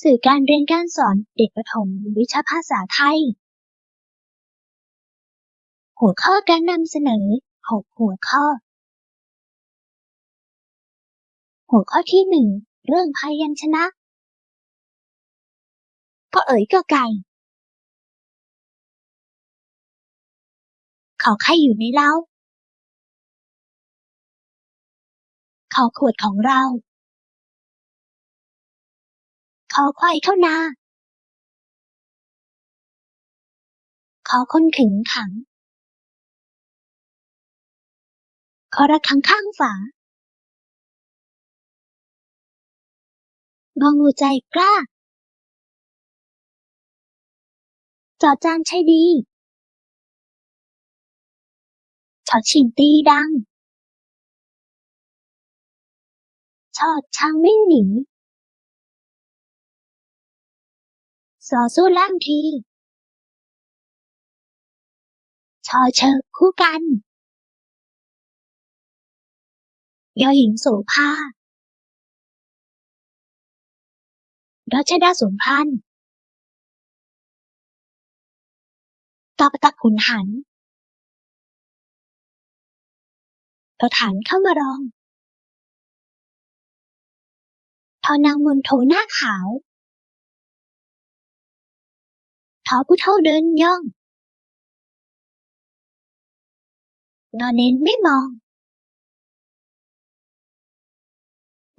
สื่อการเรียนการสอนเด็กประถมวิชาภาษาไทย หัวข้อการนำเสนอ 6 หัวข้อ หัวข้อที่หนึ่งเรื่องพยัญชนะก็เอ๋ยก็ไก่ขอใครอยู่ในเราขอขวดของเรา ขอควายเข้านาขอคนขึงขังขอระฆังข้างฝางองูใจกล้า จอจานใช่ดีชอชิงตีดัง ชอดช้างไม่หนี สอสู้ล่ามที ชอเชอคู่กัน ยอหญิงโสภารัชดาสมพันธ์ตอประตักขุนหันตอฐานเข้ามารอง ทอนางมนโทหน้าขาว ทอผู้เท่าเดินย่อง นอนเน้นไม่มอง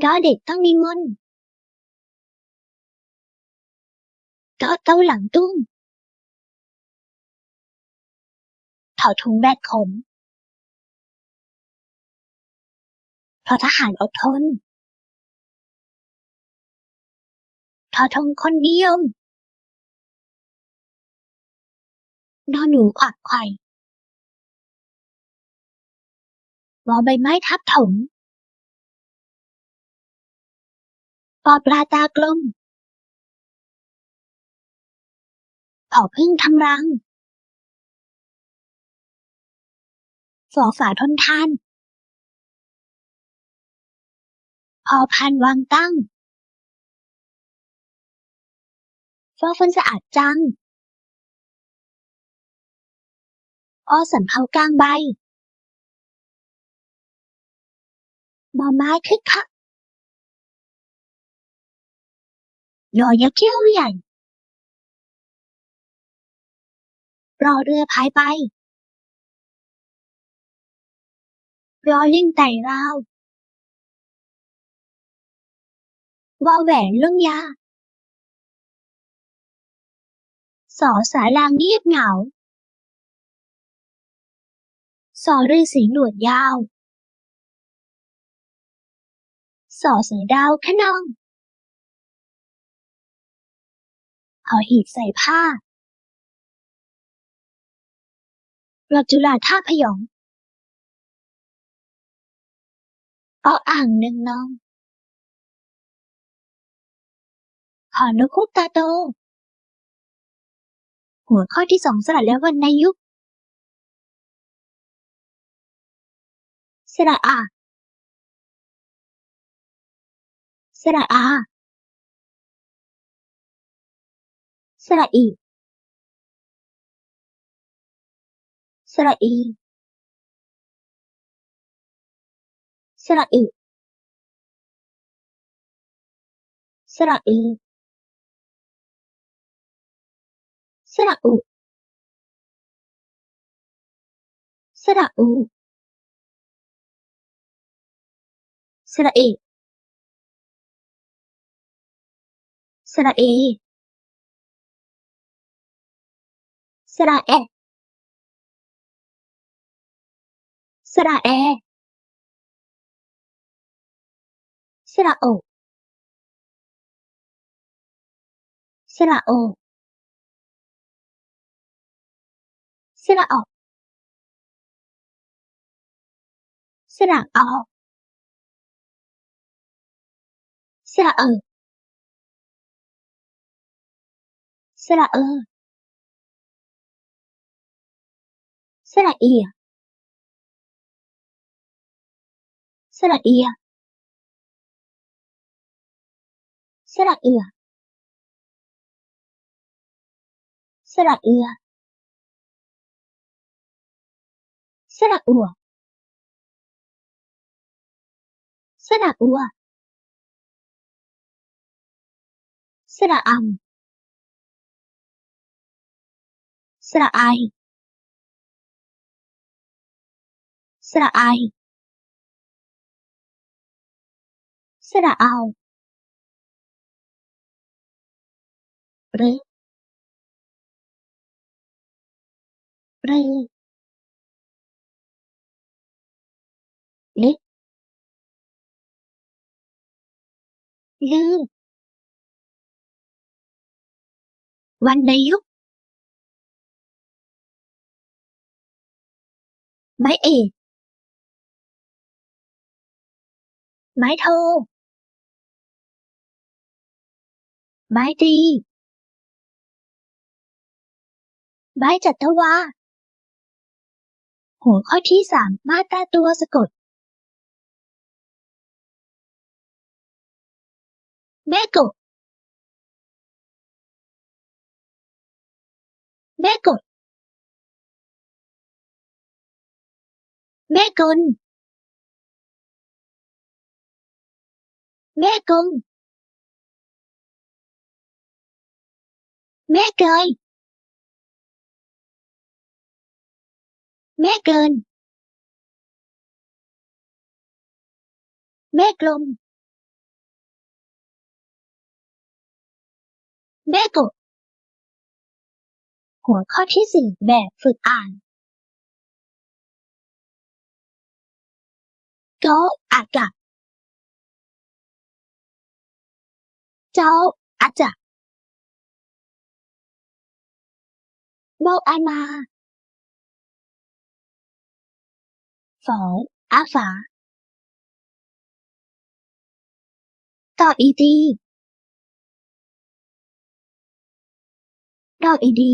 ดอเด็กต้องมีมนต์ดอเต้าหลังตุ้งถอดถุงแบกขมเพราะทหารอดทนทอทงคนนิยม นอนหนูขวักไขว่วอใบไม้ทับถมปอปลาตากลมผอพึ่งทำรังฝอฝาทนทานพอพันวางตั้งฟอฝนสะอาดจัง ออสำเภากลางใบมอไม้คึกคักยอยักษ์เขี้ยวใหญ่รอเรือพายไป รอลิงไต่ราววอแหวนเรื่องยาสอสาลางเงียบเหงา สอฤาษีหนวดยาว สอเสือดาวขนองหอหีบใส่ผ้ารอจุฬาท่าพยองออ่างหนึ่งนองหอนกคุกตาโต หัวข้อที่สองสลัดแล้ววรรณยุก สระอา สระอา สระอี สระอี สระอึสระอือสระอุสระอู สระเอสระเอสระแอสระแอสระโอสระโอสระออกสระออก สระเออสระเออสระเอียสระเอีย สระเอือสระเอือสระอั วสระอัวสระอำสระไอสระไอสระเอาหรือหรือลึกลือวรรณยุกต์ไม้เอกไม้โท ไม้ตีไม้จัตวา หัวข้อที่สามมาตราตัวสะกด แม่กด แม่กดแม่ก หัวข้อที่สี่แบบฝึกอ่านก็อากะเจ้าอาจะโมอามาฝองอาฝา ต่ออีดีดอกอีดี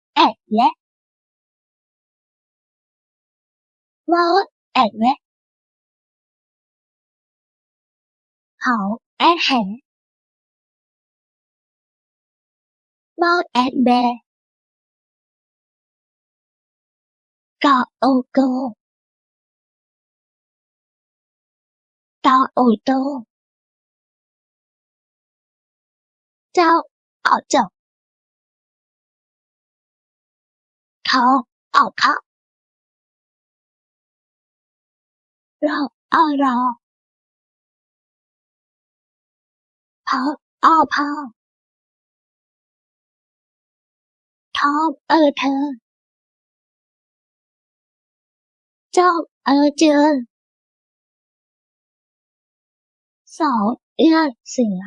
ละทอเอเทปอเอเปโลแอ ดและวอแออกเออกจบทอออเขารอออรอพอออพอทอเออเธอเจ้าเออเจอสองเอื้อเสือ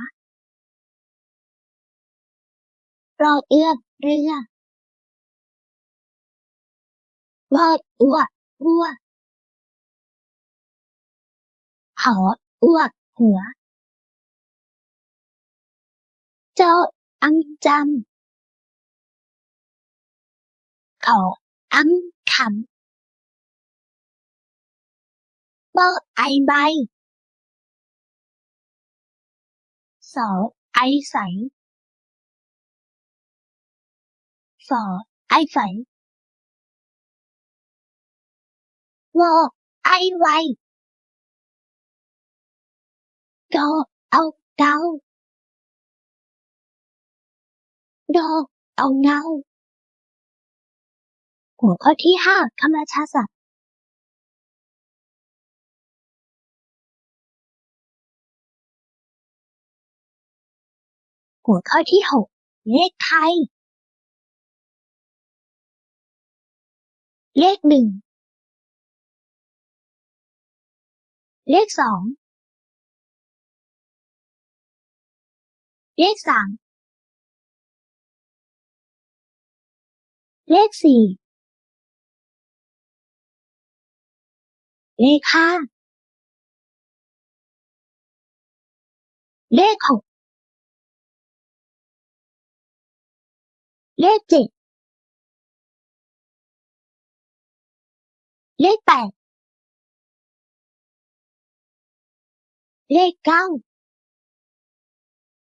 รอเอื้อเรือ วอดอ้ววัวหออ้วกหัว เจ้าอังจำเขาอังคำเบอไอใบสอไอใสฝอไอไฝ วอไอไวกอเอาเกาดอเอาเงาหัวข้อที่ห้าคำราชาศัพท์หัวข้อที่หกเลขไทย เลขหนึ่ง เลขสอง เลขสาม เลขสี่ เลขห้า เลขหก เลขเจ็ด เลขแปด เลขเก้า